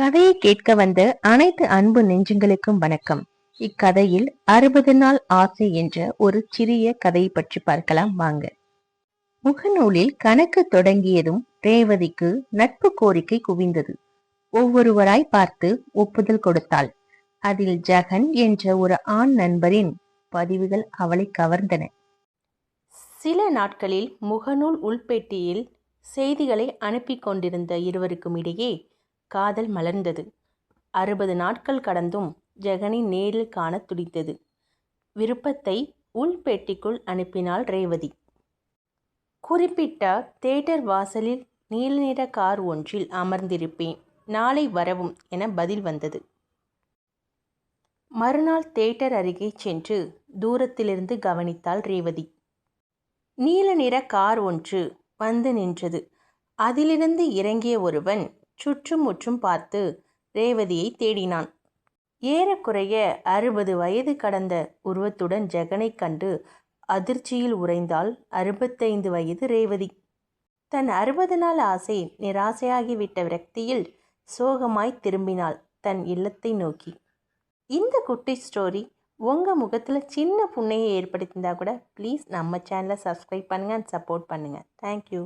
கதையை கேட்க வந்த அனைத்து அன்பு நெஞ்சங்களுக்கும் வணக்கம். இக்கதையில் அறுபது நாள் ஆசை என்ற ஒரு சிறிய கதையை பற்றி பார்க்கலாம் வாங்க. முகநூலில் கணக்கு தொடங்கியதும் ரேவதிக்கு நட்பு கோரிக்கை குவிந்தது. ஒவ்வொருவராய் பார்த்து ஒப்புதல் கொடுத்தாள். அதில் ஜெகன் என்ற ஒரு ஆண் நண்பரின் பதிவுகள் அவளை கவர்ந்தன. சில நாட்களில் முகநூல் உள்பெட்டியில் செய்திகளை அனுப்பி கொண்டிருந்த இருவருக்கும் இடையே காதல் மலர்ந்தது. அறுபது நாட்கள் கடந்தும் ஜெகனை நேரில் காண துடித்தது. விருப்பத்தை உள்பேட்டிக்குள் அனுப்பினாள் ரேவதி. குறிப்பிட்ட தேட்டர் வாசலில் நீல நிற கார் ஒன்றில் அமர்ந்திருப்பேன். நாளை வரவும் என பதில் வந்தது. மறுநாள் தேட்டர் அருகே சென்று தூரத்திலிருந்து கவனித்தாள் ரேவதி. நீல நிற கார் ஒன்று வந்து நின்றது. அதிலிருந்து இறங்கிய ஒருவன் சுற்றும் முற்றும் பார்த்து ரேவதியை தேடினான். ஏறக்குறைய அறுபது வயது கடந்த உருவத்துடன் ஜெகனைக் கண்டு அதிர்ச்சியில் உறைந்தாள் அறுபத்தைந்து வயது ரேவதி. தன் அறுபது நாள் ஆசை நிராசையாகிவிட்ட விரக்தியில் சோகமாய் திரும்பினாள் தன் இல்லத்தை நோக்கி. இந்த குட்டி ஸ்டோரி உங்கள் முகத்தில் சின்ன புண்ணையை ஏற்படுத்தியிருந்தா கூட ப்ளீஸ் நம்ம சேனலை சப்ஸ்கிரைப் பண்ணுங்கள் அண்ட் சப்போர்ட் பண்ணுங்கள் தேங்க்யூ.